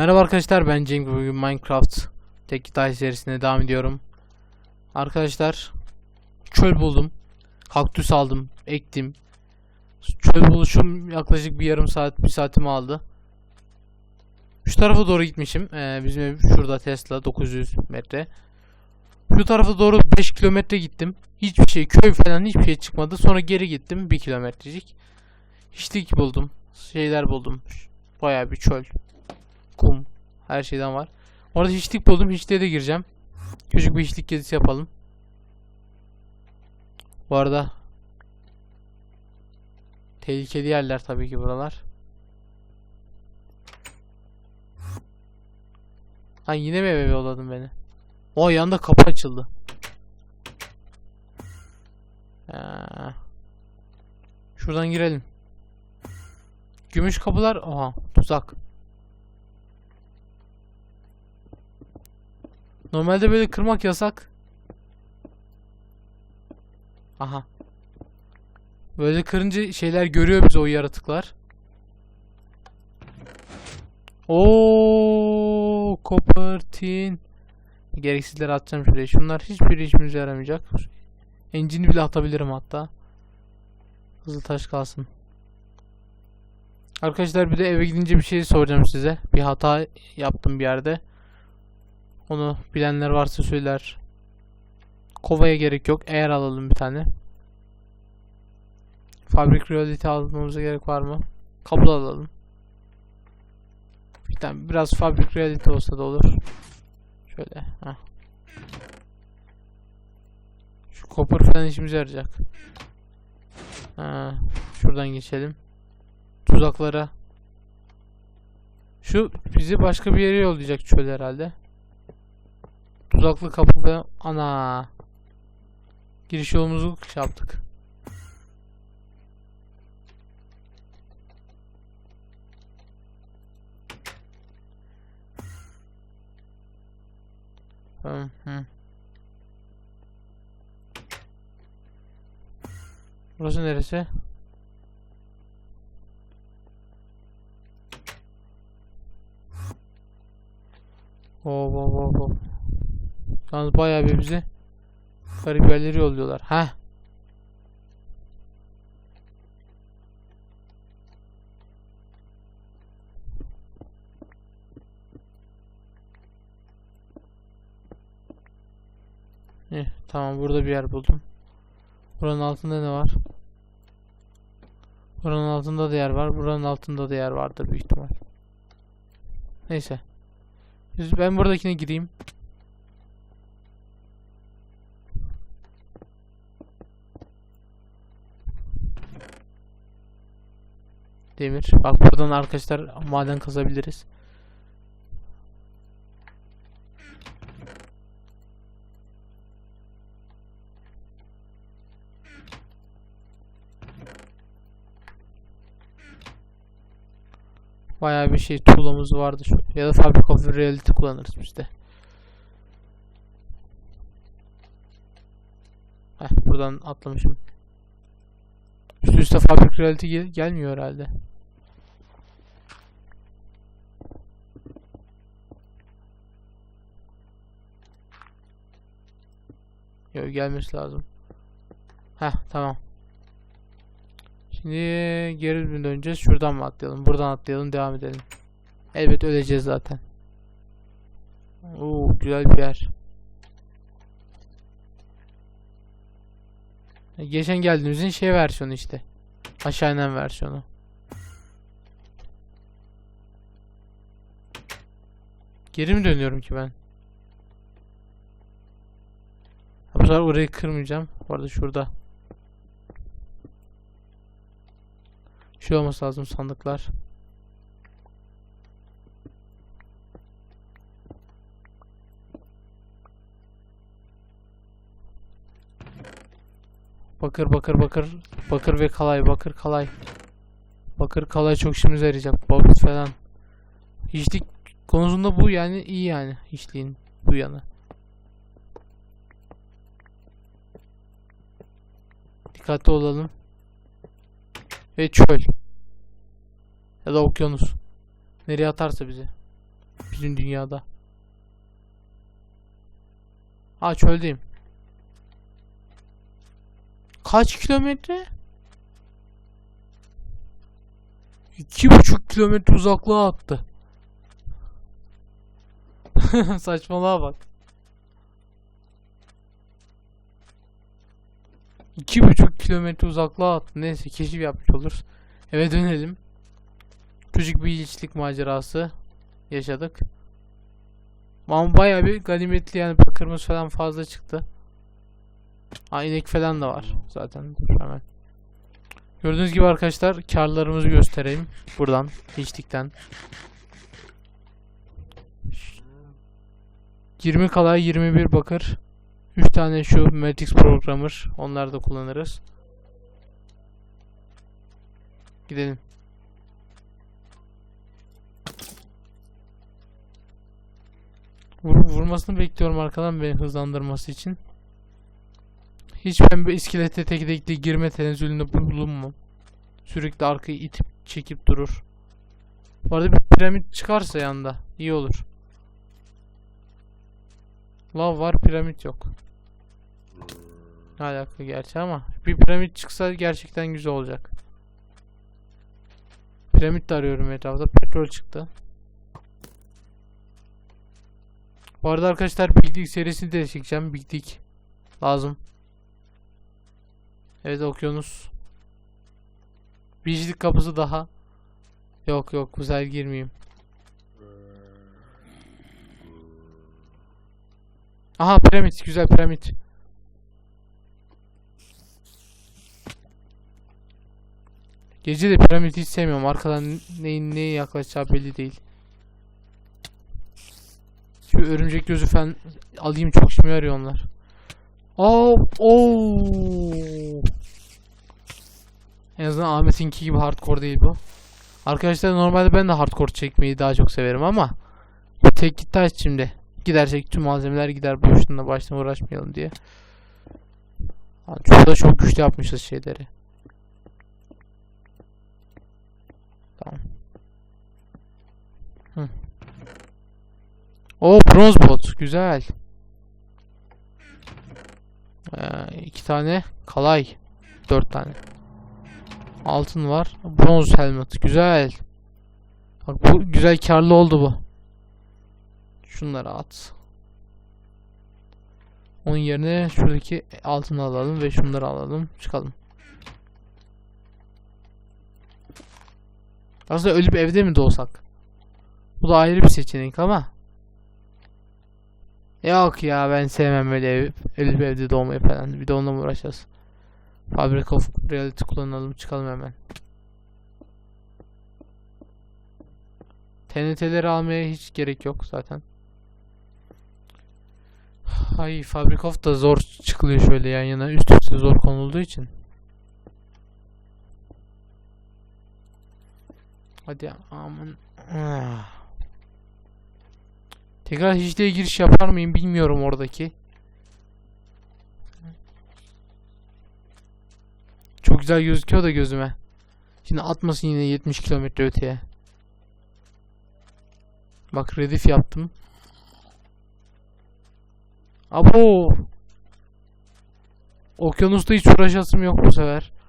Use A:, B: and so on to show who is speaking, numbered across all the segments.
A: Merhaba arkadaşlar ben Cenk bugün Minecraft Tek Detay serisine devam ediyorum. Arkadaşlar çöl buldum. Kaktüs aldım, ektim. Çöl buluşum yaklaşık bir yarım saat, bir saatimi aldı. Şu tarafa doğru gitmişim. Ee, bizim ev şurada Tesla 900 metre. Şu tarafa doğru 5 kilometre gittim. Hiçbir şey, köy falan hiçbir şey çıkmadı. Sonra geri gittim 1 kilometrecik. Hiçlik buldum. Şeyler buldum. Bayağı bir çöl kum, her şeyden var. Orada hiçlik buldum. Hiçliğe de gireceğim. Küçük bir hiçlik gezisi yapalım. Bu arada tehlikeli yerler tabii ki buralar. Lan yine mi eve yolladın beni? O yanda kapı açıldı. Ha. Şuradan girelim. Gümüş kapılar. Aha tuzak. Normalde böyle kırmak yasak. Aha. Böyle kırınca şeyler görüyor bizi o yaratıklar. Oo, copper tin. Gereksizleri atacağım şuraya. Şunlar hiçbir işimize yaramayacak. Engine'i bile atabilirim hatta. Hızlı taş kalsın. Arkadaşlar bir de eve gidince bir şey soracağım size. Bir hata yaptım bir yerde. Onu bilenler varsa söyler. Kovaya gerek yok. Eğer alalım bir tane. Fabrik reality almamıza gerek var mı? Kabul alalım. Bir tane biraz fabrik reality olsa da olur. Şöyle. Heh. Şu copper falan işimize yarayacak. Ha, şuradan geçelim. Tuzaklara. Şu bizi başka bir yere yollayacak çöl herhalde. Tuzaklı kapı ve ana. Giriş yolumuzu yaptık. Hı hı. Burası neresi? Hop hop hop hop. Yalnız bayağı bir bizi garip yerleri yolluyorlar. Heh. Eh, tamam burada bir yer buldum. Buranın altında ne var? Buranın altında da yer var. Buranın altında da yer vardır büyük ihtimal. Neyse. Ben buradakine gireyim. Demir. Bak buradan arkadaşlar maden kazabiliriz. Bayağı bir şey tuğlamız vardı şu. Ya da Fabric of Reality kullanırız biz de. Heh, buradan atlamışım. Üst üste Fabric Reality gel- gelmiyor herhalde. Yok gelmesi lazım. Heh tamam. Şimdi geri mi döneceğiz? Şuradan mı atlayalım? Buradan atlayalım devam edelim. Elbet öleceğiz zaten. Oo güzel bir yer. E, Geçen geldiğimizin şey versiyonu işte. Aşağı inen versiyonu. Geri mi dönüyorum ki ben? Sefer orayı kırmayacağım. Bu arada şurada. Şey olması lazım sandıklar. Bakır bakır bakır bakır ve kalay bakır kalay. Bakır kalay çok işimize yarayacak. Balık falan. Hiçlik konusunda bu yani iyi yani hiçliğin bu yanı. Dikkatli olalım. Ve çöl. Ya da okyanus. Nereye atarsa bizi. Bizim dünyada. Ha çöldeyim. Kaç kilometre? İki buçuk kilometre uzaklığa attı. Saçmalığa bak. İki buçuk kilometre uzaklığa attı. Neyse keşif yapmış oluruz. Eve dönelim. Küçük bir ilişkilik macerası yaşadık. Ama bayağı bir ganimetli yani bakırımız falan fazla çıktı. Ha inek falan da var zaten. Hemen. Gördüğünüz gibi arkadaşlar karlarımızı göstereyim. Buradan hiçlikten. 20 kalay 21 bakır. 3 tane şu Matix Programmer. Onları da kullanırız. Gidelim. Vur, vurmasını bekliyorum arkadan beni hızlandırması için. Hiç ben bu iskelete tek tekli girme tenezzülünde bulunmam. Sürekli arkayı itip çekip durur. Bu arada bir piramit çıkarsa yanda iyi olur. Lav var piramit yok. Ne alaka gerçi ama bir piramit çıksa gerçekten güzel olacak. Piramit de arıyorum etrafta. Petrol çıktı. Bu arada arkadaşlar Big Dig serisini de çekeceğim. Big Dig lazım. Evet okyanus. Biricilik kapısı daha. Yok yok güzel girmeyeyim. Aha piramit güzel piramit. Gece de piramit hiç sevmiyorum. Arkadan neyin neye yaklaşacağı belli değil. Şu örümcek gözü falan alayım çok işime yarıyor onlar. Oo. En azından Ahmet'inki gibi hardcore değil bu. Arkadaşlar normalde ben de hardcore çekmeyi daha çok severim ama bu tek git taş şimdi. Gidersek tüm malzemeler gider boşuna baştan uğraşmayalım diye. Lan Şurada çok güçlü yapmışız şeyleri. Tamam. Hı. O bronz bot güzel. Ee, iki tane kalay. Dört tane. Altın var. Bronz helmet. Güzel. Bak bu güzel karlı oldu bu. Şunları at. Onun yerine şuradaki altını alalım ve şunları alalım. Çıkalım. Aslında ölüp evde mi doğsak? Bu da ayrı bir seçenek ama. Yok ya ben sevmem böyle ev, ölüp evde doğmayı falan. Bir de onunla mı uğraşacağız? Fabric of Reality kullanalım çıkalım hemen. TNT'leri almaya hiç gerek yok zaten. Ay Fabric of da zor çıkılıyor şöyle yan yana üst üste zor konulduğu için. Hadi aman. Ah. Tekrar hiçliğe giriş yapar mıyım bilmiyorum oradaki. Çok güzel gözüküyor da gözüme. Şimdi atmasın yine 70 kilometre öteye. Bak redif yaptım. Abo. Okyanusta hiç uğraşasım yok bu sefer.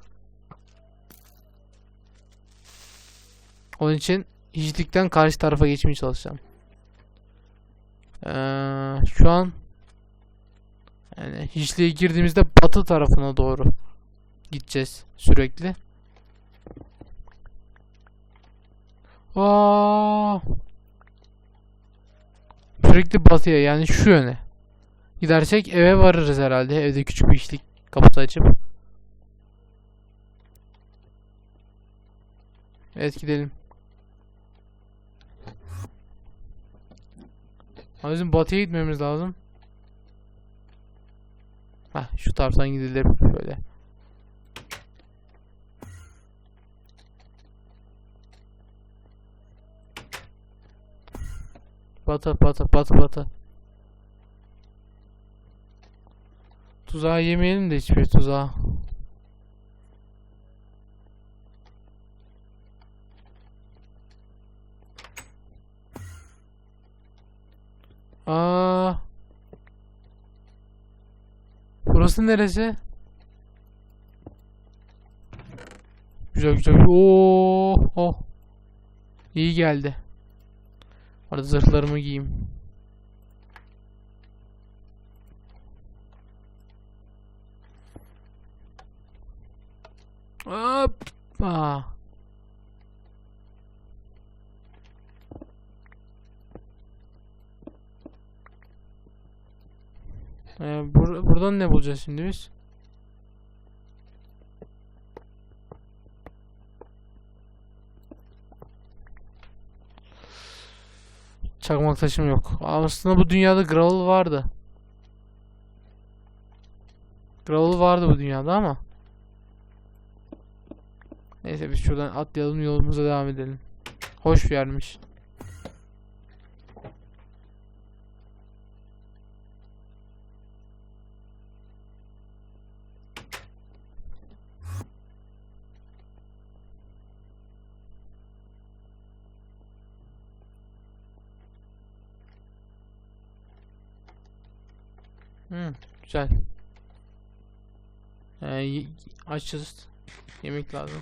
A: Onun için hiçlikten karşı tarafa geçmeye çalışacağım. Ee, şu an yani hiçliğe girdiğimizde batı tarafına doğru gideceğiz sürekli. Aa! Sürekli batıya yani şu yöne. Gidersek eve varırız herhalde. Evde küçük bir işlik kapısı açıp. Evet gidelim. Ama bizim batıya gitmemiz lazım. Heh, şu taraftan gidilir böyle. Batı batı batı batı. Tuzağı yemeyelim de hiçbir tuzağı. Burası neresi? Güzel güzel. Oo, oh. İyi geldi. Arada zırhlarımı giyeyim. Hoppa. Buradan ne bulacağız şimdi biz? Çakmak taşım yok. Aslında bu dünyada gravel vardı. Gravel vardı bu dünyada ama. Neyse biz şuradan atlayalım yolumuza devam edelim. Hoş bir yermiş. Hmm, güzel. Ee, açız. Yemek lazım.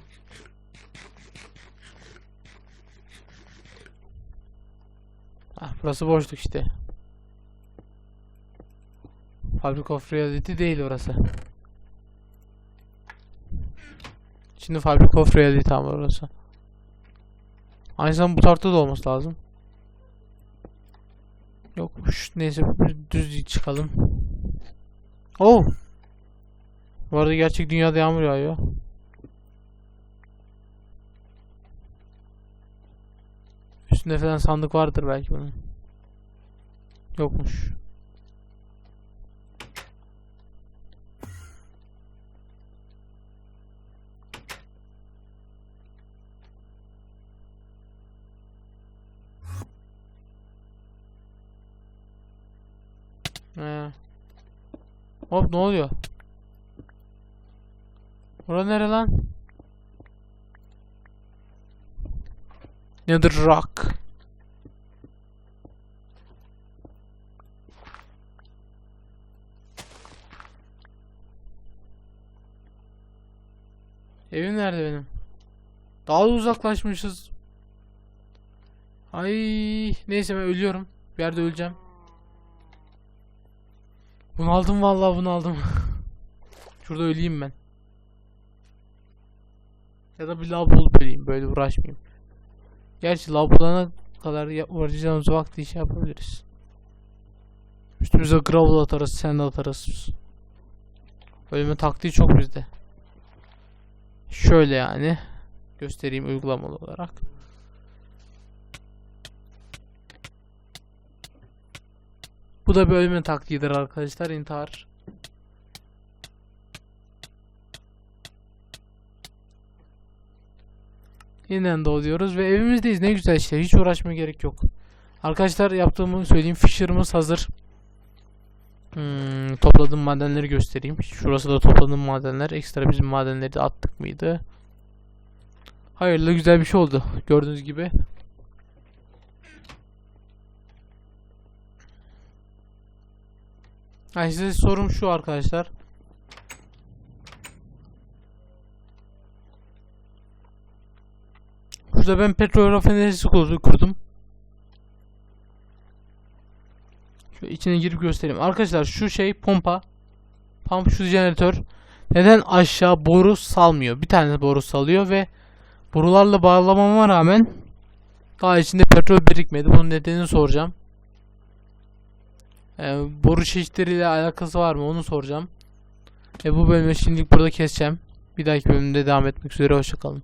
A: Ah, burası boşluk işte. Fabric of Reality değil orası. Şimdi Fabric of Reality ama orası. Aynı zamanda bu tarafta da olması lazım. Yokmuş. Neyse biz düz çıkalım. Oh! Bu arada gerçek dünyada yağmur yağıyor. Üstünde falan sandık vardır belki bunun. Yokmuş. He. Hop ne oluyor? Bura nere lan? Nether Rock. Evim nerede benim? Daha da uzaklaşmışız. Ay neyse ben ölüyorum. Bir yerde öleceğim. Bunaldım vallahi bunaldım. Şurada öleyim ben. Ya da bir lav bulup öleyim böyle uğraşmayayım. Gerçi lav bulana kadar uğraşacağımız vakti iş yapabiliriz. Üstümüze gravel atarız, sand atarız. Ölme taktiği çok bizde. Şöyle yani. Göstereyim uygulamalı olarak. Bu da bir ölme taktiğidir arkadaşlar. intihar. Yeniden doğuyoruz ve evimizdeyiz. Ne güzel işte. Hiç uğraşmaya gerek yok. Arkadaşlar yaptığımı söyleyeyim. Fisher'ımız hazır. Hmm, topladığım madenleri göstereyim. Şurası da topladığım madenler. Ekstra bizim madenleri de attık mıydı? Hayırlı güzel bir şey oldu. Gördüğünüz gibi. Ay size sorum şu arkadaşlar. Şurada ben petrol rafinerisi kurdu- kurdum. Şöyle içine girip göstereyim. Arkadaşlar şu şey pompa. Pump şu jeneratör. Neden aşağı boru salmıyor? Bir tane boru salıyor ve borularla bağlamama rağmen daha içinde petrol birikmedi. Bunun nedenini soracağım. Ee, boru çeşitleriyle alakası var mı onu soracağım. E bu bölümü şimdilik burada keseceğim. Bir dahaki bölümde devam etmek üzere. Hoşçakalın.